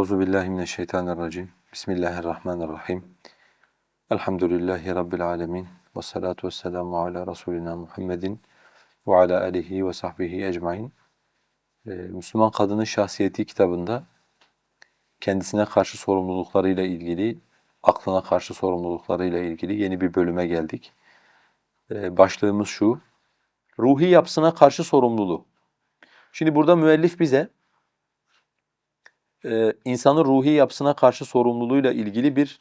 Euzu billahi mineşşeytanirracim. Bismillahirrahmanirrahim. Elhamdülillahi rabbil alamin. Ves salatu vesselamu ala rasulina Muhammedin ve ala alihi ve sahbihi ecmaîn. Ee, Müslüman kadının şahsiyeti kitabında kendisine karşı sorumluluklarıyla ilgili, aklına karşı sorumluluklarıyla ilgili yeni bir bölüme geldik. Ee, başlığımız şu: Ruhi yapısına karşı sorumluluğu. Şimdi burada müellif bize e, insanın ruhi yapısına karşı sorumluluğuyla ilgili bir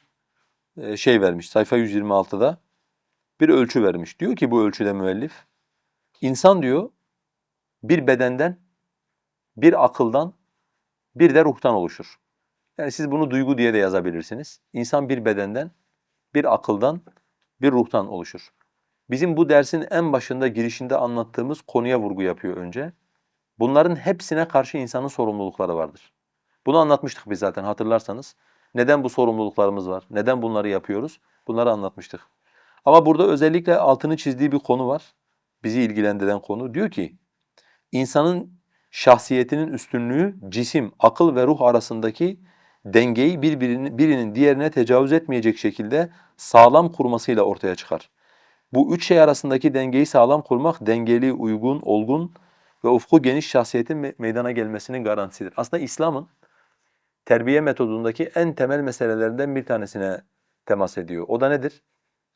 e, şey vermiş. Sayfa 126'da bir ölçü vermiş. Diyor ki bu ölçüde müellif, insan diyor bir bedenden, bir akıldan, bir de ruhtan oluşur. Yani siz bunu duygu diye de yazabilirsiniz. İnsan bir bedenden, bir akıldan, bir ruhtan oluşur. Bizim bu dersin en başında girişinde anlattığımız konuya vurgu yapıyor önce. Bunların hepsine karşı insanın sorumlulukları vardır. Bunu anlatmıştık biz zaten hatırlarsanız. Neden bu sorumluluklarımız var? Neden bunları yapıyoruz? Bunları anlatmıştık. Ama burada özellikle altını çizdiği bir konu var. Bizi ilgilendiren konu. Diyor ki, insanın şahsiyetinin üstünlüğü cisim, akıl ve ruh arasındaki dengeyi birbirinin, birinin diğerine tecavüz etmeyecek şekilde sağlam kurmasıyla ortaya çıkar. Bu üç şey arasındaki dengeyi sağlam kurmak, dengeli, uygun, olgun ve ufku geniş şahsiyetin me meydana gelmesinin garantisidir. Aslında İslam'ın terbiye metodundaki en temel meselelerinden bir tanesine temas ediyor. O da nedir?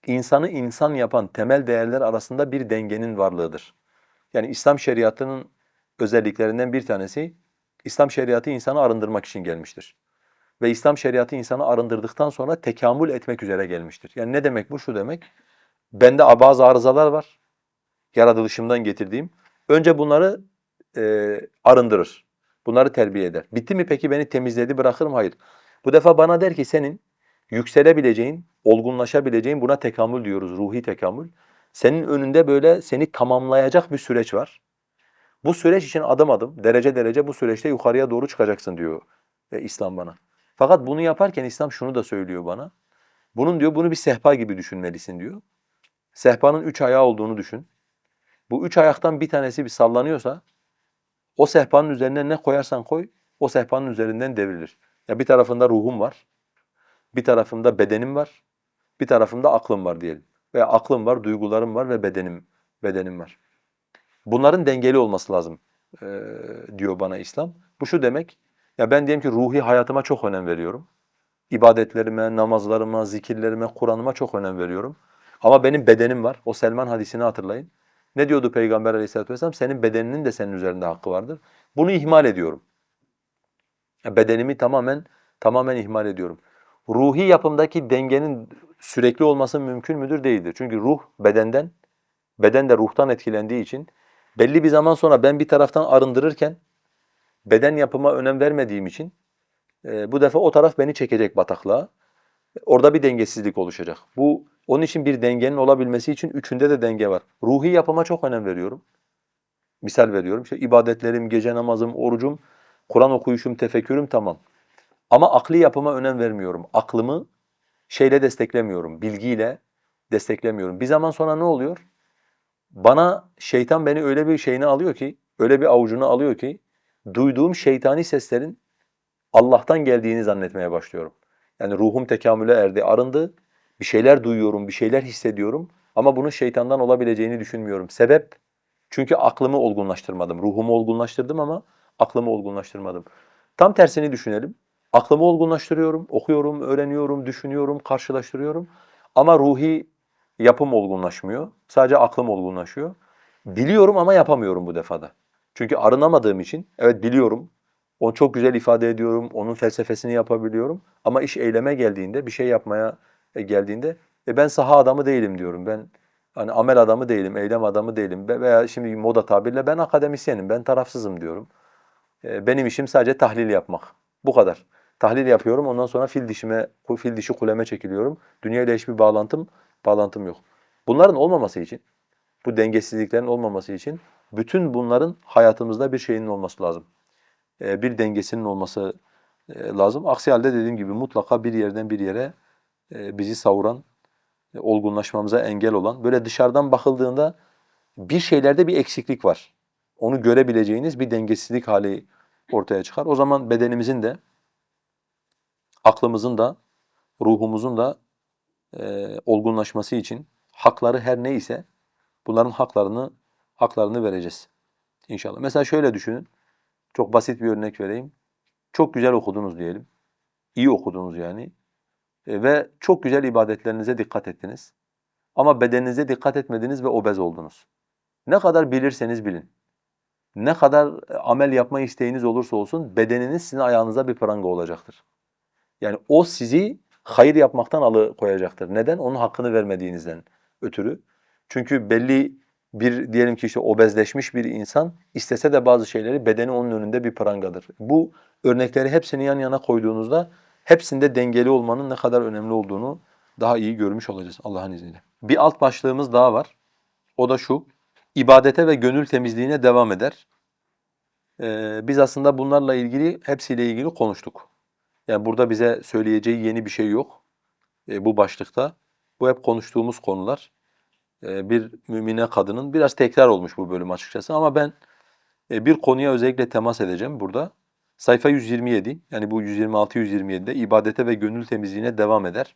İnsanı insan yapan temel değerler arasında bir dengenin varlığıdır. Yani İslam şeriatının özelliklerinden bir tanesi, İslam şeriatı insanı arındırmak için gelmiştir. Ve İslam şeriatı insanı arındırdıktan sonra tekamül etmek üzere gelmiştir. Yani ne demek bu? Şu demek, bende bazı arızalar var, yaratılışımdan getirdiğim. Önce bunları e, arındırır. Bunları terbiye eder. Bitti mi peki beni temizledi bırakır mı? Hayır. Bu defa bana der ki senin yükselebileceğin, olgunlaşabileceğin buna tekamül diyoruz, ruhi tekamül. Senin önünde böyle seni tamamlayacak bir süreç var. Bu süreç için adım adım, derece derece bu süreçte yukarıya doğru çıkacaksın diyor e, İslam bana. Fakat bunu yaparken İslam şunu da söylüyor bana. Bunun diyor bunu bir sehpa gibi düşünmelisin diyor. Sehpanın üç ayağı olduğunu düşün. Bu üç ayaktan bir tanesi bir sallanıyorsa o sehpanın üzerine ne koyarsan koy o sehpanın üzerinden devrilir. Ya bir tarafında ruhum var. Bir tarafımda bedenim var. Bir tarafımda aklım var diyelim. Veya aklım var, duygularım var ve bedenim bedenim var. Bunların dengeli olması lazım e, diyor bana İslam. Bu şu demek, ya ben diyelim ki ruhi hayatıma çok önem veriyorum. İbadetlerime, namazlarıma, zikirlerime, Kur'an'ıma çok önem veriyorum. Ama benim bedenim var. O Selman hadisini hatırlayın. Ne diyordu Peygamber aleyhissalatu vesselam? Senin bedeninin de senin üzerinde hakkı vardır. Bunu ihmal ediyorum. Bedenimi tamamen tamamen ihmal ediyorum. Ruhi yapımdaki dengenin sürekli olması mümkün müdür? Değildir. Çünkü ruh bedenden, beden de ruhtan etkilendiği için belli bir zaman sonra ben bir taraftan arındırırken beden yapıma önem vermediğim için e, bu defa o taraf beni çekecek bataklığa. Orada bir dengesizlik oluşacak. Bu onun için bir dengenin olabilmesi için üçünde de denge var. Ruhi yapıma çok önem veriyorum. Misal veriyorum. İşte ibadetlerim, gece namazım, orucum, Kur'an okuyuşum, tefekkürüm tamam. Ama akli yapıma önem vermiyorum. Aklımı şeyle desteklemiyorum, bilgiyle desteklemiyorum. Bir zaman sonra ne oluyor? Bana şeytan beni öyle bir şeyini alıyor ki, öyle bir avucunu alıyor ki duyduğum şeytani seslerin Allah'tan geldiğini zannetmeye başlıyorum. Yani ruhum tekamüle erdi, arındı. Bir şeyler duyuyorum, bir şeyler hissediyorum ama bunun şeytandan olabileceğini düşünmüyorum. Sebep? Çünkü aklımı olgunlaştırmadım. Ruhumu olgunlaştırdım ama aklımı olgunlaştırmadım. Tam tersini düşünelim. Aklımı olgunlaştırıyorum, okuyorum, öğreniyorum, düşünüyorum, karşılaştırıyorum. Ama ruhi yapım olgunlaşmıyor. Sadece aklım olgunlaşıyor. Biliyorum ama yapamıyorum bu defada. Çünkü arınamadığım için, evet biliyorum, onu çok güzel ifade ediyorum, onun felsefesini yapabiliyorum. Ama iş eyleme geldiğinde, bir şey yapmaya geldiğinde e ben saha adamı değilim diyorum. Ben hani amel adamı değilim, eylem adamı değilim veya şimdi moda tabirle ben akademisyenim, ben tarafsızım diyorum. E, benim işim sadece tahlil yapmak. Bu kadar. Tahlil yapıyorum, ondan sonra fil dişime, fil dişi kuleme çekiliyorum. Dünya ile hiçbir bağlantım, bağlantım yok. Bunların olmaması için, bu dengesizliklerin olmaması için bütün bunların hayatımızda bir şeyinin olması lazım. E, bir dengesinin olması e, lazım. Aksi halde dediğim gibi mutlaka bir yerden bir yere e, bizi savuran, olgunlaşmamıza engel olan, böyle dışarıdan bakıldığında bir şeylerde bir eksiklik var. Onu görebileceğiniz bir dengesizlik hali ortaya çıkar. O zaman bedenimizin de aklımızın da ruhumuzun da e, olgunlaşması için hakları her neyse bunların haklarını haklarını vereceğiz inşallah. Mesela şöyle düşünün. Çok basit bir örnek vereyim. Çok güzel okudunuz diyelim. İyi okudunuz yani. E, ve çok güzel ibadetlerinize dikkat ettiniz. Ama bedeninize dikkat etmediniz ve obez oldunuz. Ne kadar bilirseniz bilin. Ne kadar e, amel yapma isteğiniz olursa olsun bedeniniz sizin ayağınıza bir pranga olacaktır. Yani o sizi hayır yapmaktan alıkoyacaktır. Neden? Onun hakkını vermediğinizden ötürü. Çünkü belli bir diyelim ki işte obezleşmiş bir insan istese de bazı şeyleri bedeni onun önünde bir prangadır. Bu örnekleri hepsini yan yana koyduğunuzda hepsinde dengeli olmanın ne kadar önemli olduğunu daha iyi görmüş olacağız Allah'ın izniyle. Bir alt başlığımız daha var. O da şu. İbadete ve gönül temizliğine devam eder. Ee, biz aslında bunlarla ilgili, hepsiyle ilgili konuştuk. Yani burada bize söyleyeceği yeni bir şey yok e, bu başlıkta. Bu hep konuştuğumuz konular. E, bir mümine kadının biraz tekrar olmuş bu bölüm açıkçası ama ben e, bir konuya özellikle temas edeceğim burada. Sayfa 127 yani bu 126-127'de ibadete ve gönül temizliğine devam eder.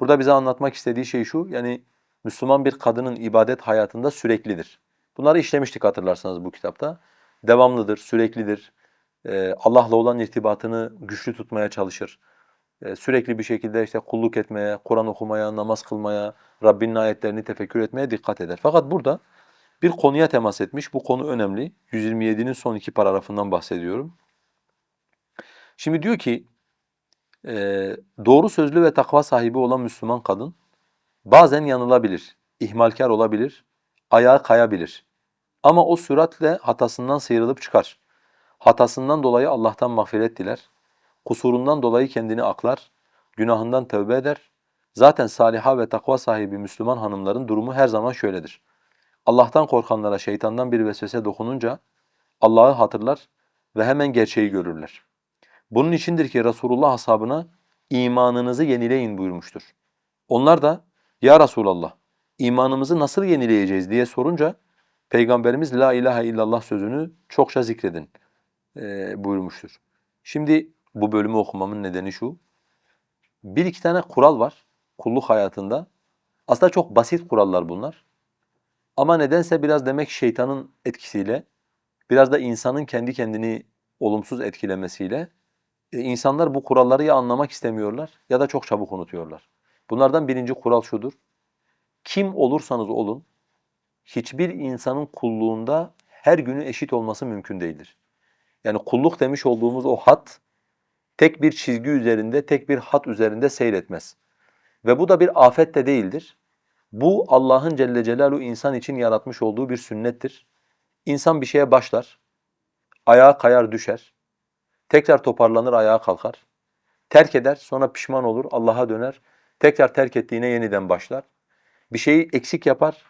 Burada bize anlatmak istediği şey şu yani Müslüman bir kadının ibadet hayatında süreklidir. Bunları işlemiştik hatırlarsanız bu kitapta. Devamlıdır, süreklidir. Ee, Allah'la olan irtibatını güçlü tutmaya çalışır. Ee, sürekli bir şekilde işte kulluk etmeye, Kur'an okumaya, namaz kılmaya, Rabbinin ayetlerini tefekkür etmeye dikkat eder. Fakat burada bir konuya temas etmiş. Bu konu önemli. 127'nin son iki paragrafından bahsediyorum. Şimdi diyor ki e, doğru sözlü ve takva sahibi olan Müslüman kadın bazen yanılabilir, ihmalkar olabilir, ayağa kayabilir. Ama o süratle hatasından sıyrılıp çıkar. Hatasından dolayı Allah'tan mağfiret diler. Kusurundan dolayı kendini aklar. Günahından tövbe eder. Zaten saliha ve takva sahibi Müslüman hanımların durumu her zaman şöyledir. Allah'tan korkanlara şeytandan bir vesvese dokununca Allah'ı hatırlar ve hemen gerçeği görürler. Bunun içindir ki Resulullah ashabına imanınızı yenileyin buyurmuştur. Onlar da ya Resulallah imanımızı nasıl yenileyeceğiz diye sorunca Peygamberimiz la ilahe illallah sözünü çokça zikredin e, buyurmuştur. Şimdi bu bölümü okumamın nedeni şu. Bir iki tane kural var kulluk hayatında. Aslında çok basit kurallar bunlar. Ama nedense biraz demek şeytanın etkisiyle, biraz da insanın kendi kendini olumsuz etkilemesiyle e, insanlar bu kuralları ya anlamak istemiyorlar ya da çok çabuk unutuyorlar. Bunlardan birinci kural şudur. Kim olursanız olun, hiçbir insanın kulluğunda her günü eşit olması mümkün değildir. Yani kulluk demiş olduğumuz o hat, tek bir çizgi üzerinde, tek bir hat üzerinde seyretmez. Ve bu da bir afet de değildir. Bu Allah'ın Celle Celaluhu insan için yaratmış olduğu bir sünnettir. İnsan bir şeye başlar, ayağa kayar düşer, tekrar toparlanır ayağa kalkar, terk eder sonra pişman olur Allah'a döner, tekrar terk ettiğine yeniden başlar. Bir şeyi eksik yapar,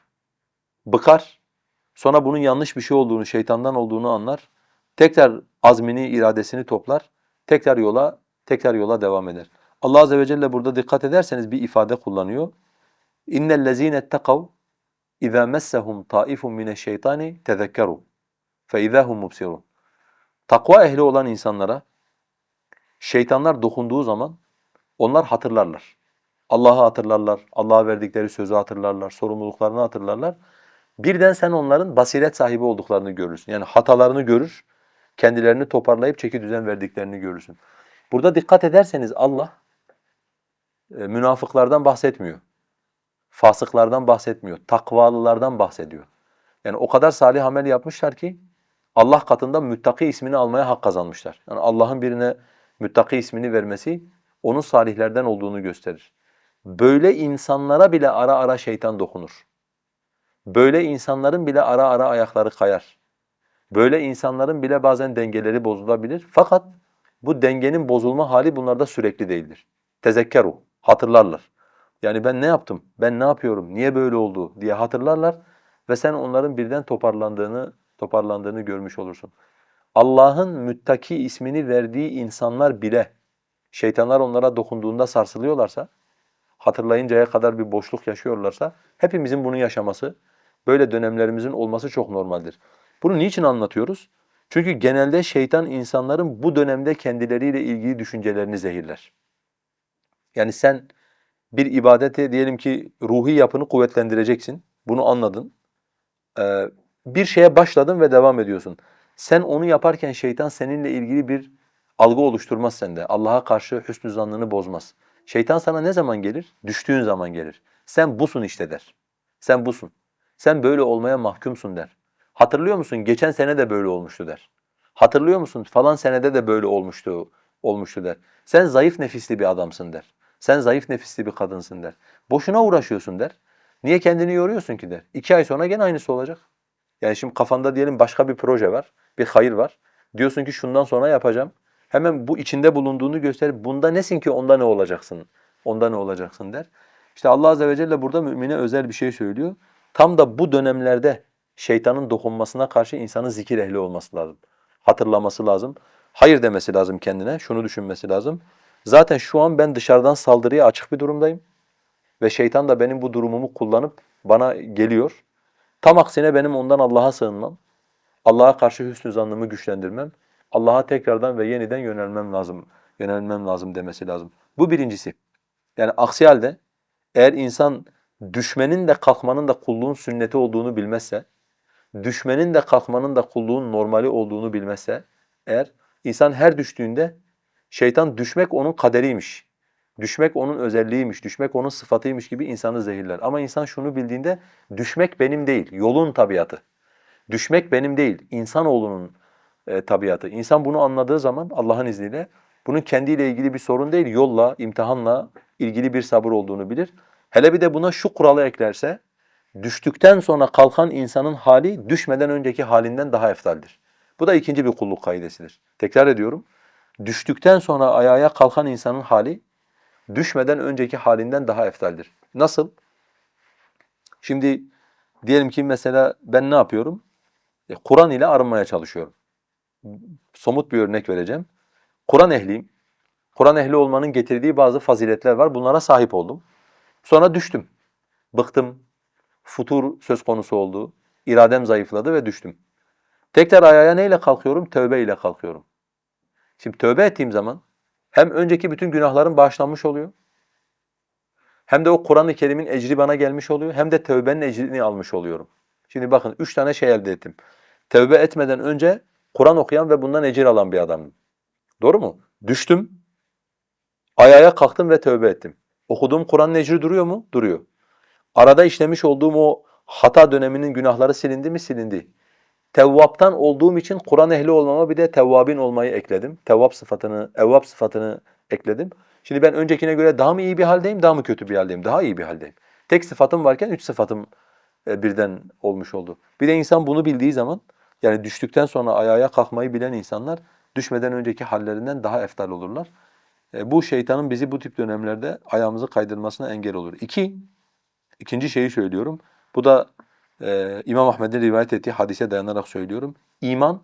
bıkar, sonra bunun yanlış bir şey olduğunu, şeytandan olduğunu anlar, tekrar azmini, iradesini toplar, tekrar yola, tekrar yola devam eder. Allah azze ve celle burada dikkat ederseniz bir ifade kullanıyor. İnnel lezine ettekav iza messahum taifun mineşşeytani tezekkeru fe izahum mubsirun. Takva ehli olan insanlara şeytanlar dokunduğu zaman onlar hatırlarlar. Allah'ı hatırlarlar, Allah'a verdikleri sözü hatırlarlar, sorumluluklarını hatırlarlar. Birden sen onların basiret sahibi olduklarını görürsün. Yani hatalarını görür, kendilerini toparlayıp çeki düzen verdiklerini görürsün. Burada dikkat ederseniz Allah e, münafıklardan bahsetmiyor. Fasıklardan bahsetmiyor. Takvalılardan bahsediyor. Yani o kadar salih amel yapmışlar ki Allah katında müttaki ismini almaya hak kazanmışlar. Yani Allah'ın birine müttaki ismini vermesi onun salihlerden olduğunu gösterir. Böyle insanlara bile ara ara şeytan dokunur. Böyle insanların bile ara ara ayakları kayar. Böyle insanların bile bazen dengeleri bozulabilir. Fakat bu dengenin bozulma hali bunlarda sürekli değildir. Tezekkeru, hatırlarlar. Yani ben ne yaptım, ben ne yapıyorum, niye böyle oldu diye hatırlarlar ve sen onların birden toparlandığını toparlandığını görmüş olursun. Allah'ın müttaki ismini verdiği insanlar bile şeytanlar onlara dokunduğunda sarsılıyorlarsa, hatırlayıncaya kadar bir boşluk yaşıyorlarsa hepimizin bunu yaşaması, böyle dönemlerimizin olması çok normaldir. Bunu niçin anlatıyoruz? Çünkü genelde şeytan insanların bu dönemde kendileriyle ilgili düşüncelerini zehirler. Yani sen bir ibadete diyelim ki ruhi yapını kuvvetlendireceksin. Bunu anladın. Ee, bir şeye başladın ve devam ediyorsun. Sen onu yaparken şeytan seninle ilgili bir algı oluşturmaz sende. Allah'a karşı hüsnü zannını bozmaz. Şeytan sana ne zaman gelir? Düştüğün zaman gelir. Sen busun işte der. Sen busun. Sen böyle olmaya mahkumsun der. Hatırlıyor musun? Geçen sene de böyle olmuştu der. Hatırlıyor musun? Falan senede de böyle olmuştu, olmuştu der. Sen zayıf nefisli bir adamsın der. Sen zayıf nefisli bir kadınsın der. Boşuna uğraşıyorsun der. Niye kendini yoruyorsun ki der. İki ay sonra gene aynısı olacak. Yani şimdi kafanda diyelim başka bir proje var, bir hayır var. Diyorsun ki şundan sonra yapacağım. Hemen bu içinde bulunduğunu gösterip bunda nesin ki onda ne olacaksın? Onda ne olacaksın der. İşte Allah azze ve celle burada mümine özel bir şey söylüyor. Tam da bu dönemlerde şeytanın dokunmasına karşı insanın zikir ehli olması lazım. Hatırlaması lazım. Hayır demesi lazım kendine. Şunu düşünmesi lazım. Zaten şu an ben dışarıdan saldırıya açık bir durumdayım. Ve şeytan da benim bu durumumu kullanıp bana geliyor. Tam aksine benim ondan Allah'a sığınmam. Allah'a karşı hüsnü zannımı güçlendirmem. Allah'a tekrardan ve yeniden yönelmem lazım. Yönelmem lazım demesi lazım. Bu birincisi. Yani aksi halde eğer insan düşmenin de kalkmanın da kulluğun sünneti olduğunu bilmezse, düşmenin de kalkmanın da kulluğun normali olduğunu bilmezse, eğer insan her düştüğünde şeytan düşmek onun kaderiymiş, düşmek onun özelliğiymiş, düşmek onun sıfatıymış gibi insanı zehirler. Ama insan şunu bildiğinde düşmek benim değil, yolun tabiatı. Düşmek benim değil, insanoğlunun e, tabiatı. İnsan bunu anladığı zaman Allah'ın izniyle bunun kendiyle ilgili bir sorun değil, yolla, imtihanla ilgili bir sabır olduğunu bilir. Hele bir de buna şu kuralı eklerse, düştükten sonra kalkan insanın hali düşmeden önceki halinden daha eftaldir. Bu da ikinci bir kulluk kaidesidir. Tekrar ediyorum. Düştükten sonra ayağa kalkan insanın hali düşmeden önceki halinden daha eftaldir. Nasıl? Şimdi diyelim ki mesela ben ne yapıyorum? E, Kur'an ile arınmaya çalışıyorum. Somut bir örnek vereceğim. Kur'an ehliyim. Kur'an ehli olmanın getirdiği bazı faziletler var. Bunlara sahip oldum. Sonra düştüm. Bıktım. Futur söz konusu oldu. İradem zayıfladı ve düştüm. Tekrar ayağa neyle kalkıyorum? Tövbe ile kalkıyorum. Şimdi tövbe ettiğim zaman hem önceki bütün günahlarım bağışlanmış oluyor. Hem de o Kur'an-ı Kerim'in ecri bana gelmiş oluyor. Hem de tövbenin ecrini almış oluyorum. Şimdi bakın üç tane şey elde ettim. Tövbe etmeden önce Kur'an okuyan ve bundan ecir alan bir adamım. Doğru mu? Düştüm. Ayağa kalktım ve tövbe ettim. Okuduğum Kur'an'ın ecri duruyor mu? Duruyor. Arada işlemiş olduğum o hata döneminin günahları silindi mi? Silindi. Tevvaptan olduğum için Kur'an ehli olmama bir de tevvabin olmayı ekledim. Tevvap sıfatını, evvap sıfatını ekledim. Şimdi ben öncekine göre daha mı iyi bir haldeyim, daha mı kötü bir haldeyim? Daha iyi bir haldeyim. Tek sıfatım varken üç sıfatım e, birden olmuş oldu. Bir de insan bunu bildiği zaman, yani düştükten sonra ayağa kalkmayı bilen insanlar düşmeden önceki hallerinden daha eftal olurlar. E, bu şeytanın bizi bu tip dönemlerde ayağımızı kaydırmasına engel olur. İki, ikinci şeyi söylüyorum. Bu da e, İmam Ahmed'in rivayet ettiği hadise dayanarak söylüyorum. İman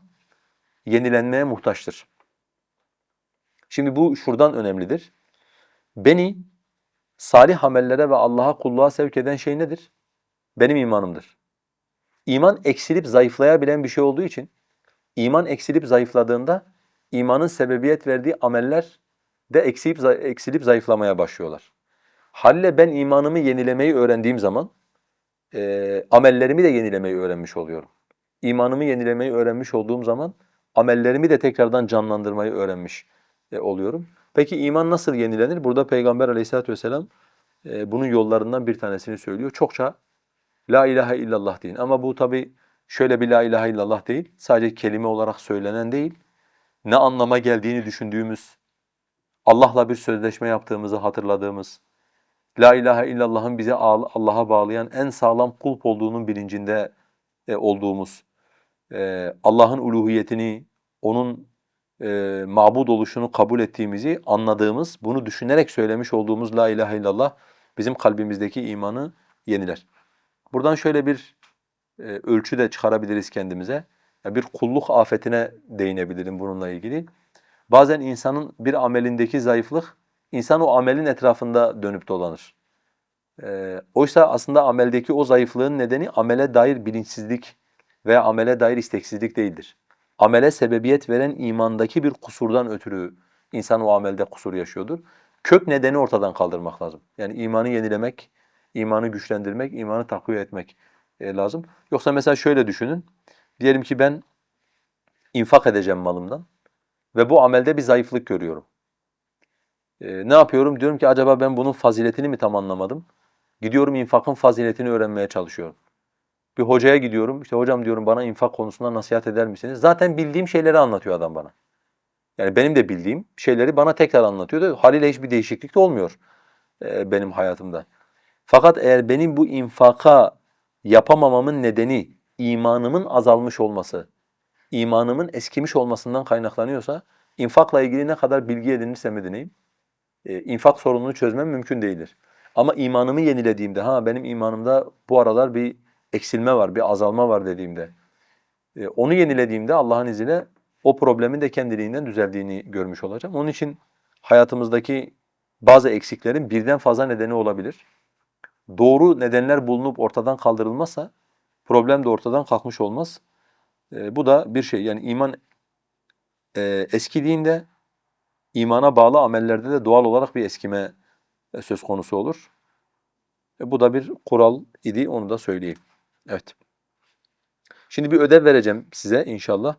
yenilenmeye muhtaçtır. Şimdi bu şuradan önemlidir. Beni salih amellere ve Allah'a kulluğa sevk eden şey nedir? Benim imanımdır. İman eksilip zayıflayabilen bir şey olduğu için iman eksilip zayıfladığında imanın sebebiyet verdiği ameller de eksilip, eksilip zayıflamaya başlıyorlar. Halle ben imanımı yenilemeyi öğrendiğim zaman e, amellerimi de yenilemeyi öğrenmiş oluyorum. İmanımı yenilemeyi öğrenmiş olduğum zaman amellerimi de tekrardan canlandırmayı öğrenmiş e, oluyorum. Peki iman nasıl yenilenir? Burada Peygamber aleyhissalatu vesselam e, bunun yollarından bir tanesini söylüyor. Çokça la ilahe illallah deyin. Ama bu tabi şöyle bir la ilahe illallah değil. Sadece kelime olarak söylenen değil. Ne anlama geldiğini düşündüğümüz, Allah'la bir sözleşme yaptığımızı hatırladığımız, La ilahe illallah'ın bizi Allah'a bağlayan en sağlam kulp olduğunun bilincinde e, olduğumuz, e, Allah'ın uluhiyetini, O'nun e, mabud oluşunu kabul ettiğimizi anladığımız, bunu düşünerek söylemiş olduğumuz La ilahe illallah bizim kalbimizdeki imanı yeniler. Buradan şöyle bir e, ölçü de çıkarabiliriz kendimize. Yani bir kulluk afetine değinebilirim bununla ilgili. Bazen insanın bir amelindeki zayıflık, insan o amelin etrafında dönüp dolanır. E, oysa aslında ameldeki o zayıflığın nedeni amele dair bilinçsizlik veya amele dair isteksizlik değildir. Amele sebebiyet veren imandaki bir kusurdan ötürü insan o amelde kusur yaşıyordur. kök nedeni ortadan kaldırmak lazım. Yani imanı yenilemek, imanı güçlendirmek, imanı takviye etmek e, lazım. Yoksa mesela şöyle düşünün. Diyelim ki ben infak edeceğim malımdan ve bu amelde bir zayıflık görüyorum. E, ne yapıyorum? Diyorum ki acaba ben bunun faziletini mi tam anlamadım? Gidiyorum infakın faziletini öğrenmeye çalışıyorum. Bir hocaya gidiyorum. İşte hocam diyorum bana infak konusunda nasihat eder misiniz? Zaten bildiğim şeyleri anlatıyor adam bana. Yani benim de bildiğim şeyleri bana tekrar anlatıyor da haliyle hiçbir değişiklik de olmuyor e, benim hayatımda. Fakat eğer benim bu infaka yapamamamın nedeni imanımın azalmış olması, imanımın eskimiş olmasından kaynaklanıyorsa infakla ilgili ne kadar bilgi edinirsem edineyim e, infak sorununu çözmem mümkün değildir. Ama imanımı yenilediğimde ha benim imanımda bu aralar bir eksilme var, bir azalma var dediğimde e, onu yenilediğimde Allah'ın izniyle o problemin de kendiliğinden düzeldiğini görmüş olacağım. Onun için hayatımızdaki bazı eksiklerin birden fazla nedeni olabilir. Doğru nedenler bulunup ortadan kaldırılmazsa problem de ortadan kalkmış olmaz. E, bu da bir şey yani iman e, eskidiğinde imana bağlı amellerde de doğal olarak bir eskime e, söz konusu olur. E, bu da bir kural idi onu da söyleyeyim. Evet. Şimdi bir ödev vereceğim size inşallah.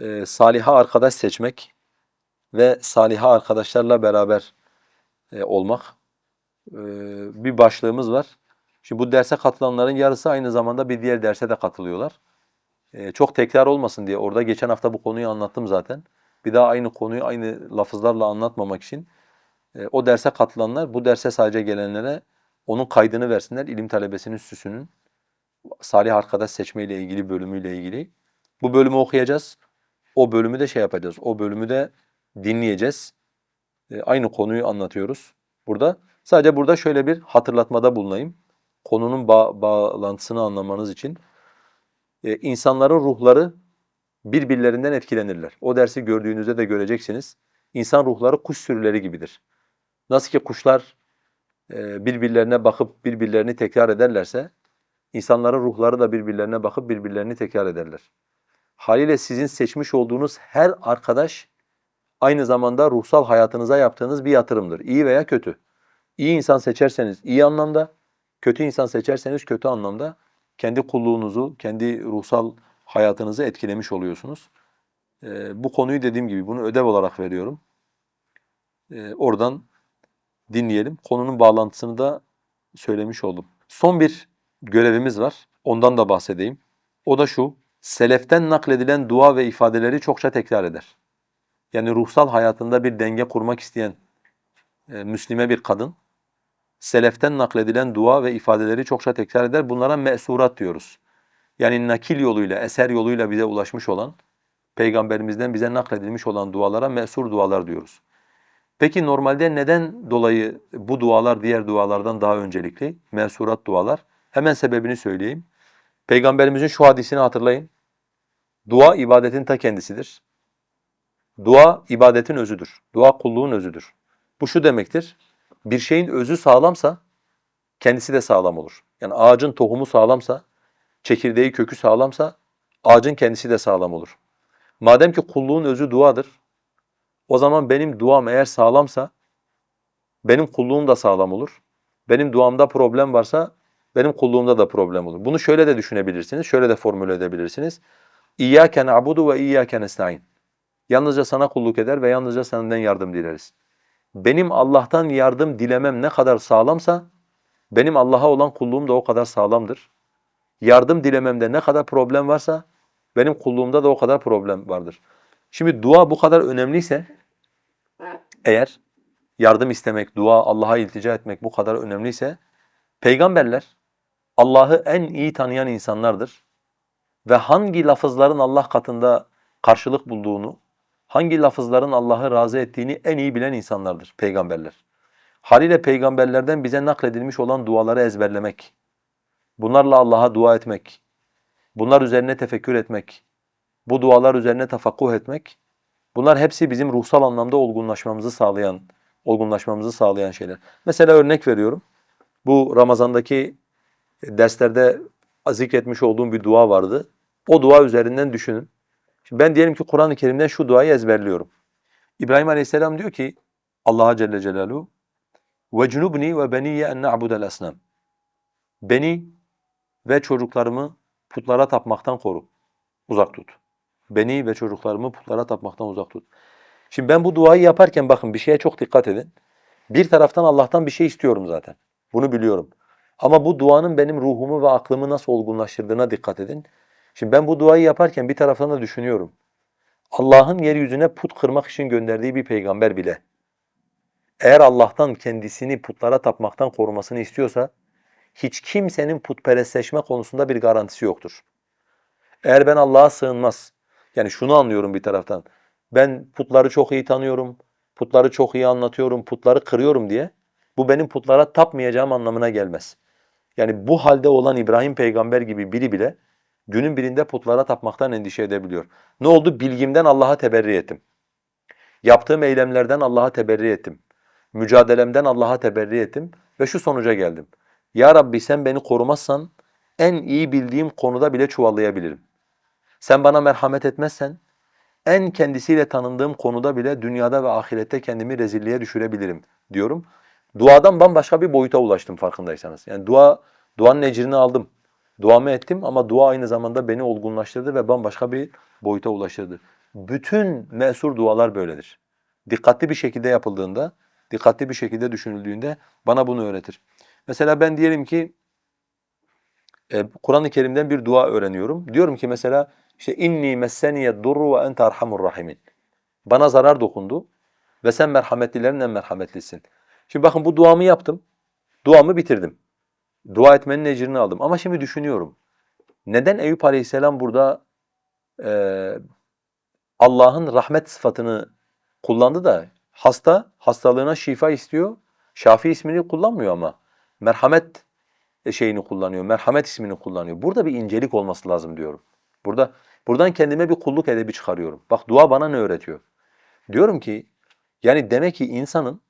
Ee, saliha arkadaş seçmek ve saliha arkadaşlarla beraber e, olmak. Ee, bir başlığımız var. Şimdi bu derse katılanların yarısı aynı zamanda bir diğer derse de katılıyorlar. Ee, çok tekrar olmasın diye orada geçen hafta bu konuyu anlattım zaten. Bir daha aynı konuyu aynı lafızlarla anlatmamak için e, o derse katılanlar bu derse sadece gelenlere onun kaydını versinler ilim talebesinin süsünün salih arkadaş seçme ile ilgili bölümüyle ilgili. Bu bölümü okuyacağız. O bölümü de şey yapacağız. O bölümü de dinleyeceğiz. E, aynı konuyu anlatıyoruz burada. Sadece burada şöyle bir hatırlatmada bulunayım. Konunun ba bağlantısını anlamanız için. E, insanların ruhları birbirlerinden etkilenirler. O dersi gördüğünüzde de göreceksiniz. İnsan ruhları kuş sürüleri gibidir. Nasıl ki kuşlar e, birbirlerine bakıp birbirlerini tekrar ederlerse, insanların ruhları da birbirlerine bakıp birbirlerini tekrar ederler. Haliyle sizin seçmiş olduğunuz her arkadaş aynı zamanda ruhsal hayatınıza yaptığınız bir yatırımdır. İyi veya kötü. İyi insan seçerseniz iyi anlamda, kötü insan seçerseniz kötü anlamda kendi kulluğunuzu, kendi ruhsal hayatınızı etkilemiş oluyorsunuz. Ee, bu konuyu dediğim gibi bunu ödev olarak veriyorum. Ee, oradan dinleyelim. Konunun bağlantısını da söylemiş oldum. Son bir görevimiz var. Ondan da bahsedeyim. O da şu. Seleften nakledilen dua ve ifadeleri çokça tekrar eder. Yani ruhsal hayatında bir denge kurmak isteyen e, Müslime bir kadın, seleften nakledilen dua ve ifadeleri çokça tekrar eder. Bunlara mesurat diyoruz. Yani nakil yoluyla, eser yoluyla bize ulaşmış olan, Peygamberimizden bize nakledilmiş olan dualara mesur dualar diyoruz. Peki normalde neden dolayı bu dualar diğer dualardan daha öncelikli? Mensurat dualar. Hemen sebebini söyleyeyim. Peygamberimizin şu hadisini hatırlayın. Dua ibadetin ta kendisidir. Dua ibadetin özüdür. Dua kulluğun özüdür. Bu şu demektir. Bir şeyin özü sağlamsa kendisi de sağlam olur. Yani ağacın tohumu sağlamsa, çekirdeği kökü sağlamsa ağacın kendisi de sağlam olur. Madem ki kulluğun özü duadır, o zaman benim duam eğer sağlamsa benim kulluğum da sağlam olur. Benim duamda problem varsa benim kulluğumda da problem olur. Bunu şöyle de düşünebilirsiniz, şöyle de formüle edebilirsiniz. İyyâke na'budu ve iyyâke nestaîn. Yalnızca sana kulluk eder ve yalnızca senden yardım dileriz. Benim Allah'tan yardım dilemem ne kadar sağlamsa benim Allah'a olan kulluğum da o kadar sağlamdır. Yardım dilememde ne kadar problem varsa benim kulluğumda da o kadar problem vardır. Şimdi dua bu kadar önemliyse eğer yardım istemek, dua, Allah'a iltica etmek bu kadar önemliyse peygamberler Allah'ı en iyi tanıyan insanlardır ve hangi lafızların Allah katında karşılık bulduğunu, hangi lafızların Allah'ı razı ettiğini en iyi bilen insanlardır peygamberler. Haliyle peygamberlerden bize nakledilmiş olan duaları ezberlemek, bunlarla Allah'a dua etmek, bunlar üzerine tefekkür etmek, bu dualar üzerine tafakkuh etmek, bunlar hepsi bizim ruhsal anlamda olgunlaşmamızı sağlayan, olgunlaşmamızı sağlayan şeyler. Mesela örnek veriyorum. Bu Ramazan'daki derslerde zikretmiş olduğum bir dua vardı. O dua üzerinden düşünün. Şimdi ben diyelim ki Kur'an-ı Kerim'den şu duayı ezberliyorum. İbrahim Aleyhisselam diyor ki, Allah'a Celle Celaluhu وَجْنُبْنِي وَبَنِيَّ اَنْ نَعْبُدَ الْأَسْنَامِ Beni ve çocuklarımı putlara tapmaktan koru. Uzak tut. Beni ve çocuklarımı putlara tapmaktan uzak tut. Şimdi ben bu duayı yaparken bakın bir şeye çok dikkat edin. Bir taraftan Allah'tan bir şey istiyorum zaten. Bunu biliyorum. Ama bu duanın benim ruhumu ve aklımı nasıl olgunlaştırdığına dikkat edin. Şimdi ben bu duayı yaparken bir taraftan da düşünüyorum. Allah'ın yeryüzüne put kırmak için gönderdiği bir peygamber bile eğer Allah'tan kendisini putlara tapmaktan korumasını istiyorsa hiç kimsenin putperestleşme konusunda bir garantisi yoktur. Eğer ben Allah'a sığınmaz, yani şunu anlıyorum bir taraftan, ben putları çok iyi tanıyorum, putları çok iyi anlatıyorum, putları kırıyorum diye bu benim putlara tapmayacağım anlamına gelmez. Yani bu halde olan İbrahim peygamber gibi biri bile günün birinde putlara tapmaktan endişe edebiliyor. Ne oldu? Bilgimden Allah'a teberri ettim. Yaptığım eylemlerden Allah'a teberri ettim. Mücadelemden Allah'a teberri ettim ve şu sonuca geldim. Ya Rabbi sen beni korumazsan en iyi bildiğim konuda bile çuvallayabilirim. Sen bana merhamet etmezsen en kendisiyle tanındığım konuda bile dünyada ve ahirette kendimi rezilliğe düşürebilirim diyorum. Duadan bambaşka bir boyuta ulaştım farkındaysanız. Yani dua duanın ecrini aldım. Duamı ettim ama dua aynı zamanda beni olgunlaştırdı ve bambaşka bir boyuta ulaştırdı. Bütün mesur dualar böyledir. Dikkatli bir şekilde yapıldığında, dikkatli bir şekilde düşünüldüğünde bana bunu öğretir. Mesela ben diyelim ki e, Kur'an-ı Kerim'den bir dua öğreniyorum. Diyorum ki mesela işte inni messeniye durru ve ente erhamur rahimin. Bana zarar dokundu ve sen merhametlilerin en merhametlisin. Şimdi bakın bu duamı yaptım. Duamı bitirdim. Dua etmenin ecrini aldım. Ama şimdi düşünüyorum. Neden Eyüp Aleyhisselam burada e, Allah'ın rahmet sıfatını kullandı da hasta hastalığına şifa istiyor. Şafi ismini kullanmıyor ama merhamet şeyini kullanıyor. Merhamet ismini kullanıyor. Burada bir incelik olması lazım diyorum. Burada buradan kendime bir kulluk edebi çıkarıyorum. Bak dua bana ne öğretiyor? Diyorum ki yani demek ki insanın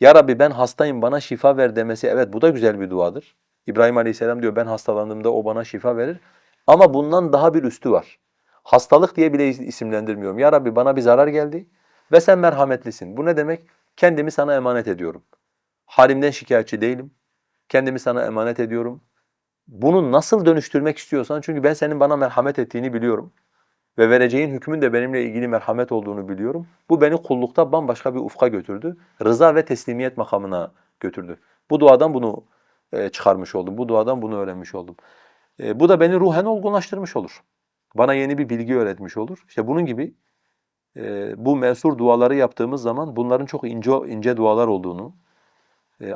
ya Rabbi ben hastayım bana şifa ver demesi evet bu da güzel bir duadır. İbrahim Aleyhisselam diyor ben hastalandığımda o bana şifa verir. Ama bundan daha bir üstü var. Hastalık diye bile isimlendirmiyorum. Ya Rabbi bana bir zarar geldi ve sen merhametlisin. Bu ne demek? Kendimi sana emanet ediyorum. Halimden şikayetçi değilim. Kendimi sana emanet ediyorum. Bunu nasıl dönüştürmek istiyorsan çünkü ben senin bana merhamet ettiğini biliyorum ve vereceğin hükmün de benimle ilgili merhamet olduğunu biliyorum. Bu beni kullukta bambaşka bir ufka götürdü. Rıza ve teslimiyet makamına götürdü. Bu duadan bunu e, çıkarmış oldum. Bu duadan bunu öğrenmiş oldum. E, bu da beni ruhen olgunlaştırmış olur. Bana yeni bir bilgi öğretmiş olur. İşte bunun gibi e, bu mensur duaları yaptığımız zaman bunların çok ince ince dualar olduğunu,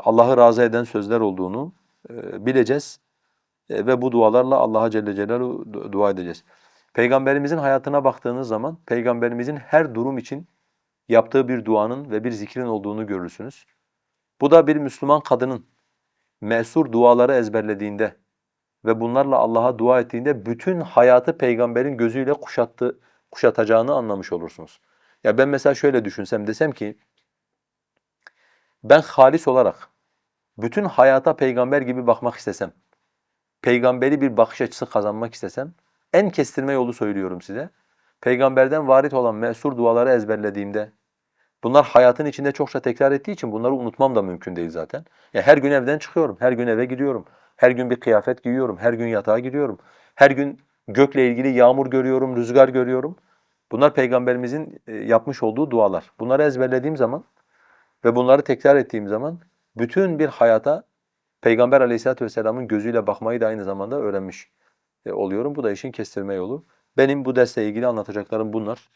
Allah'ı razı eden sözler olduğunu e, bileceğiz. E, ve bu dualarla Allah'a Celle Celaluhu dua edeceğiz. Peygamberimizin hayatına baktığınız zaman peygamberimizin her durum için yaptığı bir duanın ve bir zikrin olduğunu görürsünüz. Bu da bir Müslüman kadının mesur duaları ezberlediğinde ve bunlarla Allah'a dua ettiğinde bütün hayatı peygamberin gözüyle kuşattı, kuşatacağını anlamış olursunuz. Ya ben mesela şöyle düşünsem desem ki ben halis olarak bütün hayata peygamber gibi bakmak istesem, peygamberi bir bakış açısı kazanmak istesem en kestirme yolu söylüyorum size. Peygamberden varit olan mesur duaları ezberlediğimde bunlar hayatın içinde çokça tekrar ettiği için bunları unutmam da mümkün değil zaten. Ya her gün evden çıkıyorum, her gün eve gidiyorum. Her gün bir kıyafet giyiyorum, her gün yatağa giriyorum. Her gün gökle ilgili yağmur görüyorum, rüzgar görüyorum. Bunlar peygamberimizin e, yapmış olduğu dualar. Bunları ezberlediğim zaman ve bunları tekrar ettiğim zaman bütün bir hayata Peygamber Aleyhisselatü vesselam'ın gözüyle bakmayı da aynı zamanda öğrenmiş e, oluyorum. Bu da işin kestirme yolu. Benim bu dersle ilgili anlatacaklarım bunlar.